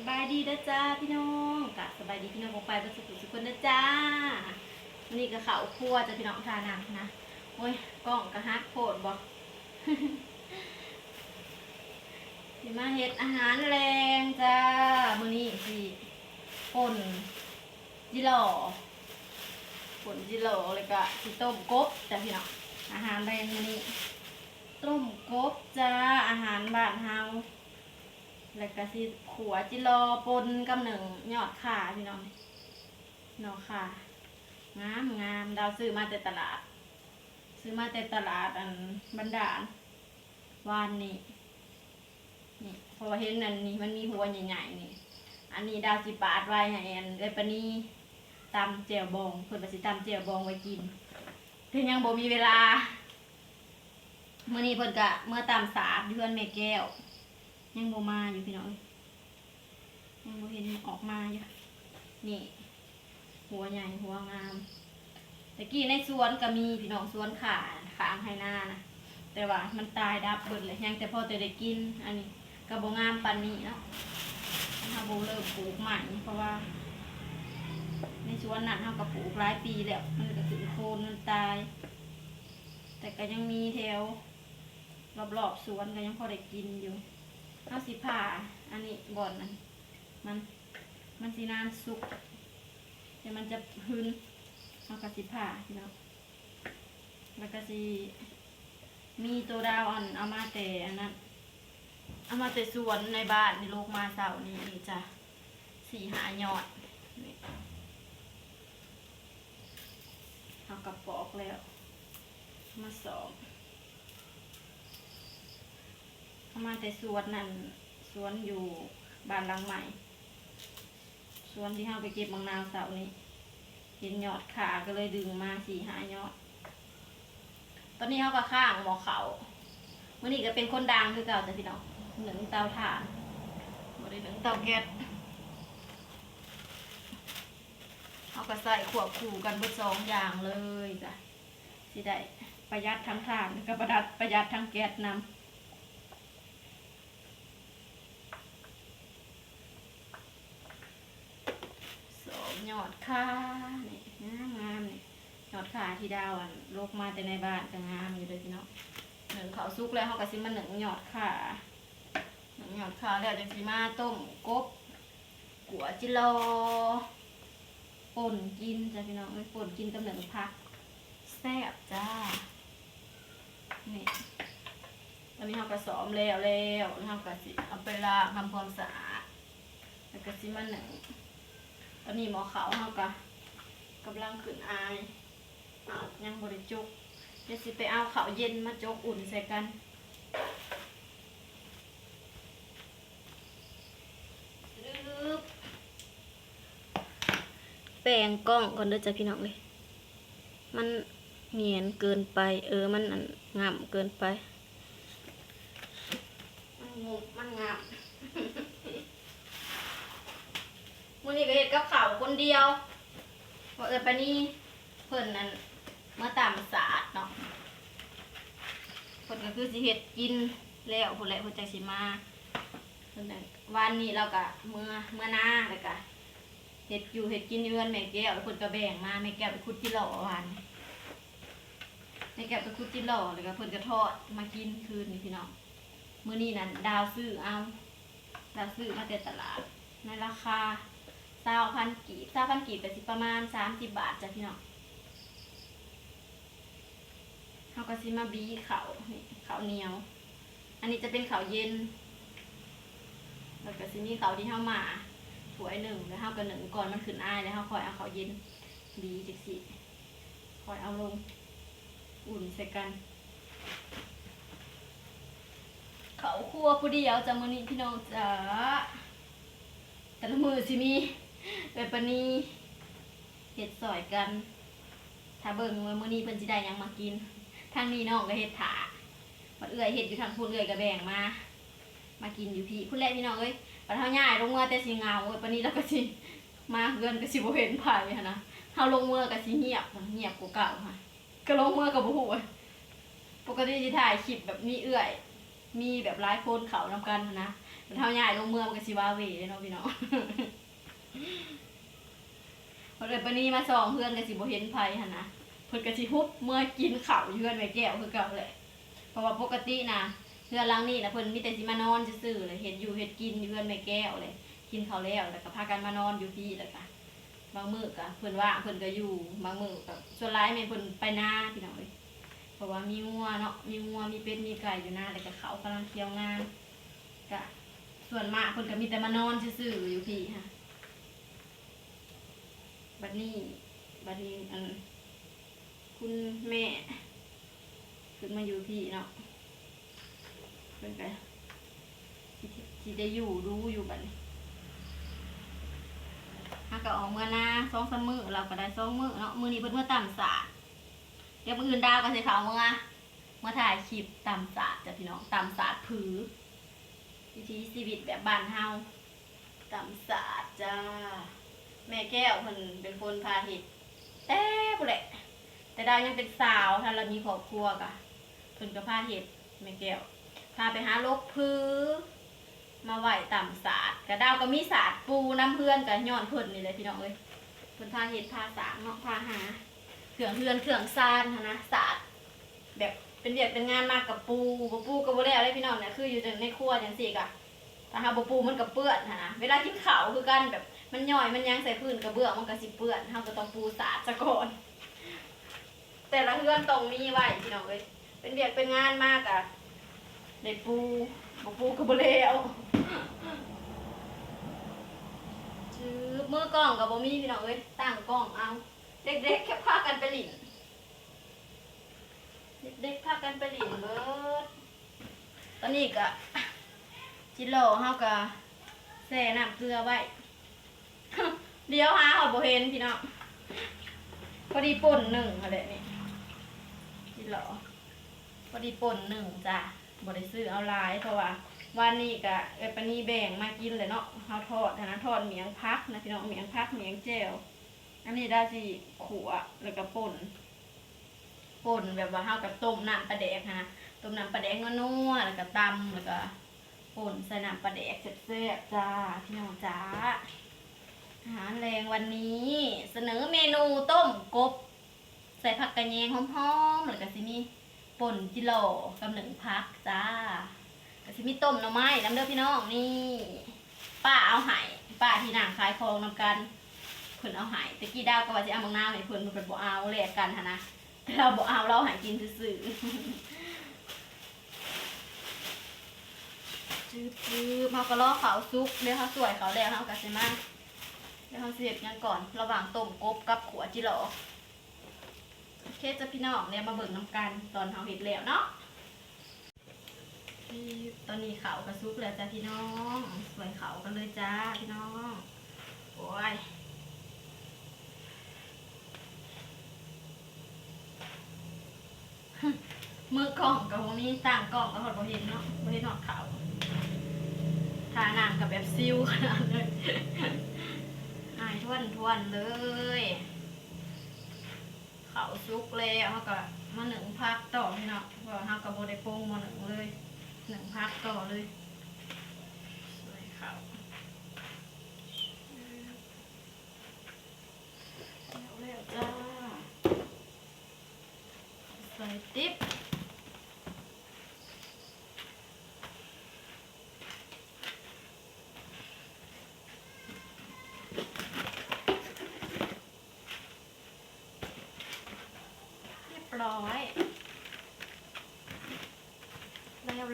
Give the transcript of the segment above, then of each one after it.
สบายดีนะจ้าพี่น้องกะสบายดีพี่น้องของไปประสุขสุขคนนะจ้าวันนี้ก็เขาวครัวจะพี่น้องทานางนะโอ้ยกล้องกระฮักโพดบอกสิมาเฮ็ดอาหารแรงจ้ามื้อนี้สิป่นจิหล่อป่นจิหล่อเลยก็สิต้มกบจ้ะพี่น้องอาหารแรงมื้อนี้ต้มกบจ้าอาหารบ้านเฮา แล้วก็สิขัวจิรอปนกับหนึ่งยอดข่าพี่น้องนาะค่ะงามงามดาวซื้อมาแต่ตลาด ซื้อมาแต่ตลาดอันบันดาลวานนี่นี่พอเห็นอันนี้มันมีหัวใหญ่ๆนี่ อันนี้ดาวสิปาดไว้ให้อันเอ้ยปานนี้ตำเจียวบองเพิ่นว่าสิตำเจียวบองไว้กิน เพิ่นยังบ่มีเวลาเมื้อนี้เพิ่นก็เมื่อตำสาดอยู่เพื่อนแม่แก้ว ยังโบมาอยู่พี่น้องยังโบเห็นออกมาอยู่นี่ หัวใหญ่หัวงามตะกี้ในสวนก็มีพี่น้องสวนขาขางให้หน้านะแต่ว่ามันตายดับเบิดเลยยังแต่พอจะได้กิน อันนี้ก็บงามปันนี้เนาะถ้าโบเริ่มปลูกใหม่เพราะว่า ในสวนนั้นเขาก็ปลูกหลายปีแล้วมันก็ขึ้นโคนมันตาย แต่ก็ยังมีแถวรอบๆสวนก็ยังพอได้กินอยู่ เอาสิผ่าอันนี้บ่อนมันมันมันสีนานสุกแต่มันจะพื้นเอากระสิผ่าพี่น้องแล้วก็สิมีตัวดาวอันเอามาแต่อันนั้นเอามาแต่สวนในบ้านในโลกมาเสาร์นี้นี่จ้ะสี่หายอดเอากระปอกแล้ว มาสอง เข้า มาแต่สวนนั่นสวนอยู่บ้านหลังใหม่สวนที่เฮาไปเก็บมังนาวเสาร์นี้เห็นยอดขาก็เลยดึงมาสี่ห้ายอด ตอนนี้เฮาก็ข้างหมอเขาเมื่อนี้ก็เป็นคนดังคือเก่าแต่พี่น้องหนึ่งเตาถ่านบ่ได้หนึ่งเตาแก๊สเฮาก็ใส่ขวบคู่กันเบิดสองอย่างเลยจ้ะสิได้ประหยัดทั้งถ่านก็ประหยัดประหยัดทั้งแก๊สนำ สอง ยอดค่านี่งามงามนี่ยอดค่าที่ดาวอันลกมาแต่ในบ้านก็งามอยู่เลยพี่น้องหนึ่งเขาซุกแล้วเขาก็สิมาหนึ่งยอดค่าหนึ่งยอดค่าแล้วจังสิมาต้มกบกัวจิโลป่นกินจ้ะพี่น้องไม่ป่นกินกับหนึ่งพักแซ่บจ้านี่ตอนนี้เขาก็ซ้อมแล้วแล้วเขาก็สิเอาไปล้างทำความสะอาดแล้วก็สิมาหนึ่ง อนนี้หมอเขาวเขาก็กำลังขึ้นอายอ้าวยังบริจุกเดี๋ยวสิไปเอาเขาวเย็นมาจกอุ่นใส่กันลึบแปลงกล้องก่อนเด้อจ้ะพี่น้องเลย มันเหนียนเกินไป เออมันอันงามเกินไป มันงบมันงา มมื่อนี้ก็เฮ็ดกับข้าวคนเดียวว่าเออปนี้เพิ่นนั่นเมื่อตามศาสตร์เนาะเพิ่นก็คือสิเฮ็ดกินแล้วพุ่นแหละเพิ่นจังสิมาเพิ่นน่ะวันนี้เราก็เมื่อเมื่อหน้าแล้วก็เฮ็ดอยู่เฮ็ดกินอยู่เรือนแม่แก้วเพิ่นก็แบ่งมาแม่แก้วไปขุดจิหล่อวันแม่แก้วไปขุดจิหล่อแล้วก็เพิ่นก็ทอดมากินคืนนี้พี่น้องมื้อนี้นั่นดาวซื้อเอาดาวซื้อมาแต่ตลาดในราคา เศร้าพันกีบเศร้าพันกีบแต่สิประมาณสามสิบบาทจ้ะพี่น้องเขาก็สิมาบีเขาเขาเหนียว อันนี้จะเป็นเขาเย็นแล้วก็สิมีเขาที่เข้ามาถวยหนึ่งแล้วเขาก็หนึ่งก่อนมันขึ้นอ้ายแล้วเขาคอยเอาเขาเย็นบีจักสิคอยเอาลง อุ่นใส่กัน เขาคั่วผู้เดียวจะมือนี้พี่น้องจ้าแต่ละมือสิมี แบบปานนี้เห็ดสอยกัน ถ้าเบิ่งว่ามื้อนี้เพิ่นสิได้หยังมากิน ทางนี้น้องก็เฮ็ดถาบัดเอื้อยเฮ็ดอยู่ทางพูนเอื้อยก็แบ่งมา มากินอยู่พี่พุ่นแรกพี่น้องเอ้ยบัดเฮาย่ายลงเมื่อแต่สิเหงาเว้ยปานนี้เราก็สิมาเฮือนก็สิบ่เห็นไผหันนะเฮาลงเมื่อก็สิเงียบเงียบกว่าเก่าค่ะก็ลงเมื่อก็บ่ฮู้เว้ยปกติสิถ่ายคลิปแบบมีเอื้อย มีแบบหลายคนเขานำกันหั้นนเท่าใหญ่ลงเมืองมันก็สิว่าเวเนาะพี่น้อง เลยปานนี้มาสองเพื่อนก็สิบ่เห็นไผหั่นนะเพิ่นก็สิฮุบเมื่อกินข้าวอยู่เพื่อนแม่แก้วคือเก่าแหละเพราะว่าปกตินะเพื่อนหลังนี่นะเพิ่นมีแต่สิมานอนซื่อๆเลยเฮ็ดอยู่เฮ็ดกินอยู่เพื่อนแม่แก้วเลย กินข้าวแล้วแล้วก็พากันมานอนอยู่พี่แล้วก็บางมื้อก็เพิ่นว่างเพิ่นก็อยู่บางมื้อก็ส่วนหลายแม่เพิ่นไปนาพี่น้องเอ้ยเพราะว่ามีงัวเนาะมีงัวมีเป็ดมีไก่อยู่นาแล้วก็เขากำลังเคี่ยวงานก็ส่วนมากเพิ่นก็มีแต่มานอนซื่อๆอยู่พี่ค่ะ บัดนี้บัดนี้อันคุณแม่ขึ้นมาอยู่พี่เนาะเพิ่นก็สิสิได้อยู่ดูอยู่บัดนี้ถ้าก็ออกเมื่อนาสองสามมือเราก็ได้สองมือเนาะมือนี้เพิ่นเมื่อต่ำสาดเดี๋ยวมืออื่นดาวก็สิเขาเมื่อเมื่อถ่ายคลิปต่ำสาดจ้ะพี่น้องต่ำสาดผือวิถีชีวิตแบบบ้านเฮาต่ำสาดจ้า แม่แก้วเพิ่นเป็นคนพาเห็ดแต่บุแหละ แต่ดาวยังเป็นสาวถ้าเรามีครอบครัวกะเพิ่นก็พาเห็ดแม่แก้วพาไปหาลกพื้มาไหวต่ำศาสตร์กะดาวก็มีศาสตร์ปูน้ำเพื่อนกับย้อนเพิ่นนี่เลยพี่น้องเอ้ยเพิ่นพาเห็ดพาสางเนาะพาหาเครื่องเพื่อนเครื่องซานหนนะศาสตร์แบบเป็นเวียกเป็นงานมากกับปูบ่ปูก็บ่ได้อะไรพี่น้องเนี่ยคืออยู่ในครัวจังซี่กะถ้าหาบ่ปูมันก็เปื้อนหั้นนะเวลากินข้าวคือกันแบบ มันย่อยมันยังใส่พื้นกระเบื้องมันก็สิเปื้อนเฮาก็ต้องปูสาดซะก่อน แต่ละเฮือนต้องมีไว้พี่น้องเอ้ยเป็นเวียกเป็นงานมากอะได้ปูบ่ปูก็บ่แล้วชื่อมือกล้องก็บ่มีพี่น้องเอ้ยตั้งกล้องเอา เด็กๆแค่พากันไปหลินเด็กๆพากันไปหลินเบิดตอนนี้ก็จิโร่เฮาก็แช่น้ำเกลือไว้ เดี๋ยวหาหอดบ่เห็นพี่น้องพอดีป่นหนึ่งอะไรนี่จิโร่พอดีป่นหนึ่งจ้ะบ่ได้ซื้อเอาลายเพราะว่าวันนี้ก็เอปานี่แบ่งมากินเลยเนาะเฮาทอดนะทอดเมียงพักนะพี่น้องเมียงพักเมียงแจ่วอันนี้ได้สิขัวแล้วก็ป่นป่นแบบว่าเฮากับต้มน้ำปลาแดกนะต้มน้ำปลาแดกนัวๆแล้วก็ตำแล้วก็ป่นใส่น้ำปลาแดกแซ่บๆจ้าพี่น้องจ้า อาหารแรงวันนี้ เสนอเมนูต้มกบ ใส่ผักกระเยงหอมๆแล้วก็สิมีป่นจิโร่กับหนึ่งพักจ้าก็สิมีต้มหน่อไม้น้ำเด้อดพี่น้องนี่ ป้าเอาไห้ป้าที่นางขายของนำกันเพิ่นเอาหายตะกี้ดาวก็ว่าสิเอามังนาวให้เพิ่นเพิ่นบ่เอาแลกกันหั่นะแต่เราบ่เอาเราหายกินซื่อจืบจืบเฮาก็รอเขาสุกเดี๋ยวเฮาสวยเขาแล้วเฮาก็สิมา เดี๋ยวเฮาสิเฮ็ดหยังก่อน ระหว่างต้มกบกับขัวจิหลอโอเคจะพี่น้องเนี่ยมาเบิ่งน้ำกันตอนเฮาเฮ็ดแล้วเนาะจืบตอนนี้เขาก็สุกแล้วจ้ะพี่น้อง สวยเขากันเลยจ้าพี่น้อง โอ้ยมือกล่องกับพวกนี้ต่างกล่องกับหอดบเห็นเนาะบ่เห็นหอดเขาทานางกับแบบซิวขนาดเลย ทวนทวนๆเลย เขาซุกแล้วเขาก็มาหนึ่งพักต่อพี่เนาะเพราะเขาก็บ่ได้โปรุงมาหนึ่งเลยหนึ่งพักต่อเลยสวยเขาแล้วแล้วจ้าใส่ติ๊บเรียบร้อย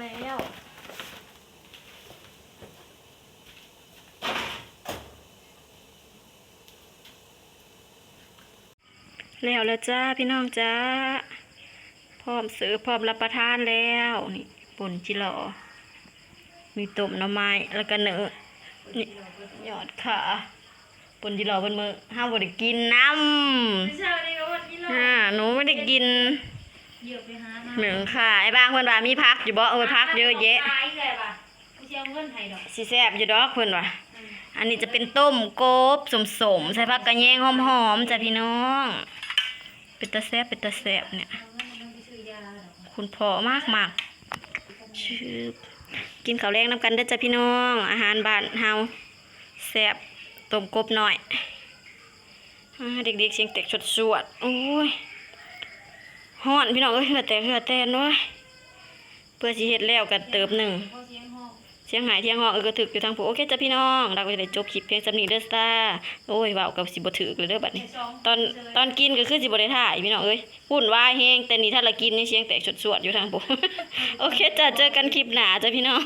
แล้วแล้วแล้วแล้วจ้าพี่น้องจ้าพร้อมซื้อพร้อมรับประทานแล้วนี่ป่นจิหลอมีต้มหน่อไม้แล้วก็เนื้อนี่ยอดขาป่นจิหลอบนมือห้ามบ่ได้กินน้ไม่ใช่วันนี้ก็วันนี้ำอ่าหนูไม่ได้กิน เยอะไปหามาหนึ่งค่ะ ไอ้บางเพิ่นว่ามีพักอยู่บ่เออพักเยอะแยะตายเลยป่ะไม่ใช่เอาเงินไทยดอกสิแซ่บอยู่ดอกเพิ่นว่าอันนี้จะเป็นต้มกบสมๆใส่ผักกระแยงหอมๆจ้ะพี่น้อง เป็นตาแซ่บเป็นตาแซ่บเนี่ยเอาเงินมันไปซื้อยาดอกคุณพ่อมากมากชื่อกินข้าวแรงน้ำกันเด้อจ้ะพี่น้อง อาหารบ้านเฮาแซ่บต้มกบหน่อยอ่าเด็กๆเสียงแตกชดสวดๆโอ้ย ฮ้อนพี่น้องเอ้ยเหือแตกเหือแตนเนาะเพื่อสิเฮ็ดแล้วกันเติบหนึ่งเสียงห้องเสียงหายเที่ยงห้องเออก็ถึกอยู่ทางผู้โอเคจ้ะพี่น้องเราก็จะได้จบคลิปเพียงสำนีเด้อซ่าโอ้ยเว้ากับสิบถือเลยเด้อบัดนี้ ตอนตอนกินก็คือสิบได้ถ่ายพี่น้องเอ้ยวุ่นวายแฮงแต่นี่ถ้าเรากินนี่เสียงแตกสวดๆอยู่ทางผู้โอเคจ้ะเจอกันคลิปหนาจ้ะพี่น้อง